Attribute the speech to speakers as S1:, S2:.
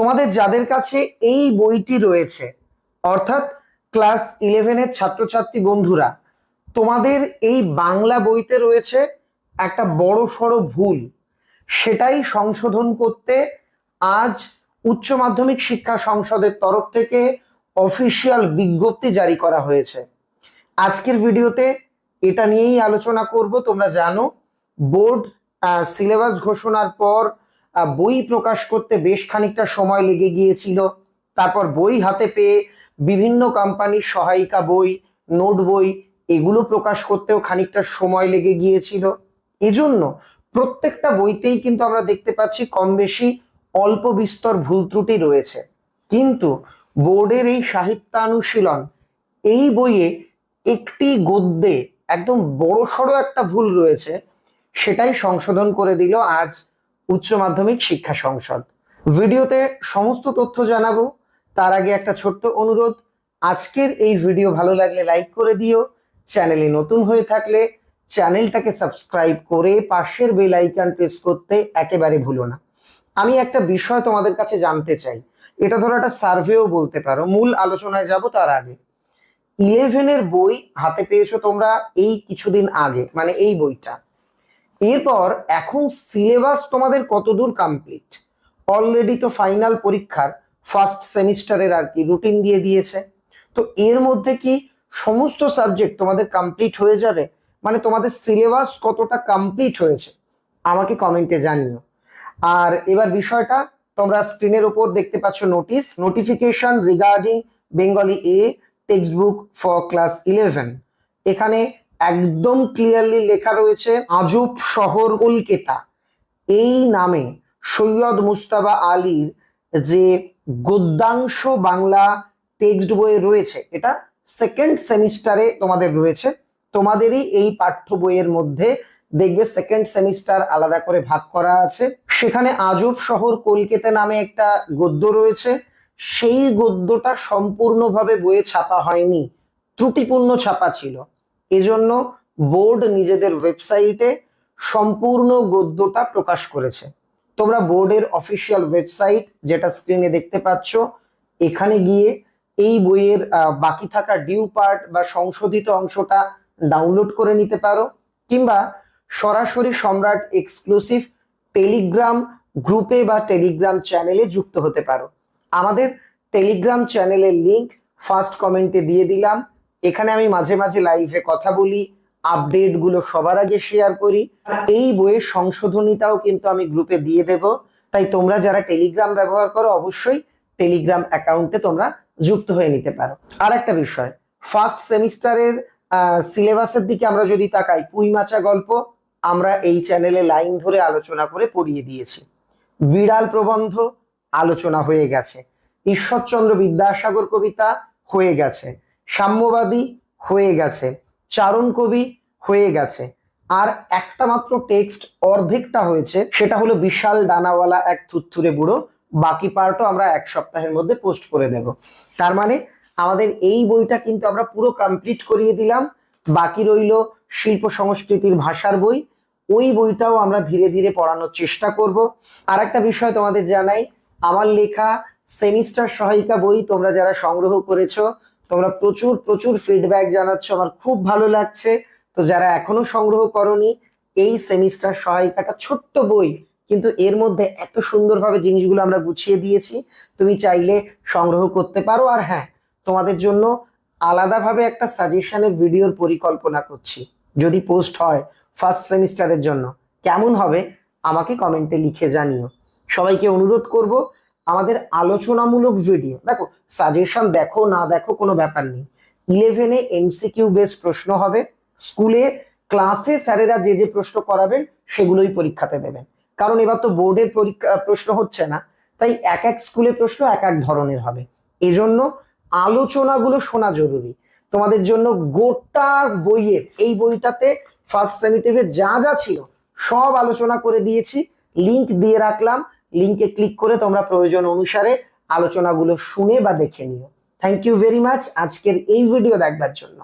S1: তোমাদের যাদের কাছে এই বইটি রয়েছে, অর্থাৎ ক্লাস ইলেভেনের ছাত্রছাত্রী বন্ধুরা, তোমাদের এই বাংলা বইতে রয়েছে একটা বড় সড়ো ভুল। সেটাই সংশোধন করতে আজ উচ্চ মাধ্যমিক শিক্ষা সংসদের তরফ থেকে অফিসিয়াল বিজ্ঞপ্তি জারি করা হয়েছে। আজকের ভিডিওতে এটা নিয়েই আলোচনা করব, তোমরা জানো, বোর্ড সিলেবাস ঘোষণার পর বই প্রকাশ করতে বেশ খানিকটা সময় লেগে গিয়েছিল। তারপর বই হাতে পেয়ে বিভিন্ন কোম্পানির সহায়িকা বই, নোট বই এগুলো প্রকাশ করতেও খানিকটা সময় লেগে গিয়েছিল। এজন্য প্রত্যেকটা বইতেই কিন্তু আমরা দেখতে পাচ্ছি কম বেশি অল্প বিস্তর ভুল ত্রুটি রয়েছে। কিন্তু বোর্ডের এই সাহিত্যানুশীলন, এই বইয়ে একটি গদ্যে একদম বড়সড় একটা ভুল রয়েছে, সেটাই সংশোধন করে দিল আজ উচ্চ মাধ্যমিক শিক্ষা সংসদ। ভিডিওতে সমস্ত তথ্য জানাব। তার আগে একটা ছোট্ট অনুরোধ, আজকের এই ভিডিও ভালো লাগলে লাইক করে দিও। চ্যানেলে নতুন হয়ে থাকলে চ্যানেলটাকে সাবস্ক্রাইব করে পাশের বেল আইকন প্রেস করতে একেবারে ভুলো না। আমি একটা বিষয় তোমাদের কাছে জানতে চাই। এটা ধরো একটা সার্ভেও বলতে পারো। মূল আলোচনায় যাব তার আগে। ইলেভেনের বই হাতে পেয়েছ তোমরা এই কিছুদিন আগে মানে এই বইটা। এরপর এখন সিলেবাস তোমাদের কতদূর কমপ্লিট অলরেডি তো ফাইনাল পরীক্ষার ফার্স্ট সেমিস্টারের আর কি রুটিন দিয়ে দিয়েছে। তো এর মধ্যে কি সমস্ত সাবজেক্ট তোমাদের কমপ্লিট হয়ে যাবে? মানে তোমাদের সিলেবাস কতটা কমপ্লিট হয়েছে? আমাকে কমেন্টে জানিও। আর এবার বিষয়টা, তোমরা স্ক্রিনের উপর দেখতে পাচ্ছ notice notification regarding Bengali a text book for class eleven এখানে একদম ক্লিয়ারলি লেখা রয়েছে, আজব শহর কলকাতা। এই নামে সৈয়দ মুস্তাবা আলীর যে গদ্যাংশ বাংলা টেক্সট বইয়ে রয়েছে, এটা সেকেন্ড সেমিস্টারে তোমাদের রয়েছে। তোমাদেরই এই পাঠ্য বইয়ের মধ্যে দেখবে সেকেন্ড সেমিস্টার আলাদা করে ভাগ করা আছে। সেখানে আজব শহর কলকাতা নামে একটা গদ্য রয়েছে। সেই গদ্যটা সম্পূর্ণভাবে বইয়ে ছাপা হয়নি। ত্রুটিপূর্ণ ছাপা ছিল। এজন্য বোর্ড নিজেদের ওয়েবসাইটে সম্পূর্ণ গদ্যটা প্রকাশ করেছে। তোমরা বোর্ডের অফিসিয়াল ওয়েবসাইট যেটা স্ক্রিনে দেখতে পাচ্ছ, এখানে গিয়ে এই বইয়ের বাকি থাকা ডিউ পার্ট বা সংশোধিত অংশটা ডাউনলোড করে নিতে পারো। কিংবা সরাসরি সম্রাট এক্সক্লুসিভ টেলিগ্রাম গ্রুপে বা টেলিগ্রাম চ্যানেলে যুক্ত হতে পারো। আমাদের টেলিগ্রাম চ্যানেলের লিংক ফার্স্ট কমেন্টে দিয়ে দিলাম। এখানে আমি মাঝে মাঝে লাইভে কথা বলি আপডেটগুলো সবার আগে শেয়ার করি। এই বইয়ের সংশোধনীটাও কিন্তু আমি গ্রুপে দিয়ে দেব। তাই তোমরা যারা টেলিগ্রাম ব্যবহার করো, অবশ্যই টেলিগ্রাম অ্যাকাউন্টে তোমরা যুক্ত হয়ে নিতে পারো। আর একটা বিষয় ফার্স্ট সেমিস্টারের সিলেবাসের দিকে আমরা যদি তাকাই পুইমাচা গল্প আমরা এই চ্যানেলে লাইন ধরে আলোচনা করে পড়িয়ে দিয়েছি। বিড়াল প্রবন্ধ আলোচনা হয়ে গেছে। ঈশ্বরচন্দ্র বিদ্যাসাগর কবিতা হয়ে গেছে। সাম্যবাদী হয়ে গেছে, চারণ কবি হয়ে গেছে। আর একটা মাত্র টেক্সট অর্ধেকটা হয়েছে, সেটা হলো বিশাল ডানাওয়ালা এক থুত্থুরে বুড়ো। বাকি পার্টও আমরা এক সপ্তাহের মধ্যে পোস্ট করে দেব। তার মানে আমাদের এই বইটা কিন্তু আমরা পুরো কমপ্লিট করিয়ে দিলাম। বাকি রইল শিল্প সংস্কৃতির ভাষার বই। ওই বইটাও আমরা ধীরে ধীরে পড়ানোর চেষ্টা করব। আর একটা বিষয় তোমাদের জানাই, আমার লেখা সেমিস্টার সহায়িকা বই তোমরা যারা সংগ্রহ করেছ তোমরা প্রচুর প্রচুর ফিডব্যাক জানাচ্ছ, আমার খুব ভালো লাগছে। তো যারা এখনও সংগ্রহ করনি, এই সেমিস্টার সহায়িকাটা ছোট্ট বই, কিন্তু এর মধ্যে এত সুন্দরভাবে জিনিসগুলো আমরা গুছিয়ে দিয়েছি। তুমি চাইলে সংগ্রহ করতে পারো। আর হ্যাঁ তোমাদের জন্য আলাদাভাবে একটা সাজেশনের ভিডিওর পরিকল্পনা করছি, যদি পোস্ট হয় ফার্স্ট সেমিস্টারের জন্য। কেমন হবে? আমাকে কমেন্টে লিখে জানিও। সবাইকে অনুরোধ করব আমাদের আলোচনামূলক ভিডিও দেখো সাজেশন দেখো, না দেখো, কোনো ব্যাপার নেই। ইলেভেনে এমসিকিউ বেস প্রশ্ন হবে। স্কুলে ক্লাসে স্যারেরা যে যে প্রশ্ন করাবেন, সেগুলোই পরীক্ষাতে দেবেন। কারণ এবার তো বোর্ডের পরীক্ষা, প্রশ্ন হচ্ছে না। তাই এক এক স্কুলে প্রশ্ন এক এক ধরনের হবে। এজন্য আলোচনাগুলো শোনা জরুরি। তোমাদের জন্য গোটা বইয়ের, এই বইটাতে ফার্স্ট সেমিটিভে যা যা ছিল, সব আলোচনা করে দিয়েছি। লিংক দিয়ে রাখলাম। লিংকে ক্লিক করে তোমরা প্রয়োজন অনুসারে আলোচনাগুলো শুনে বা দেখে নিও। থ্যাংক ইউ ভেরি মাচ আজকের এই ভিডিও দেখবার জন্য।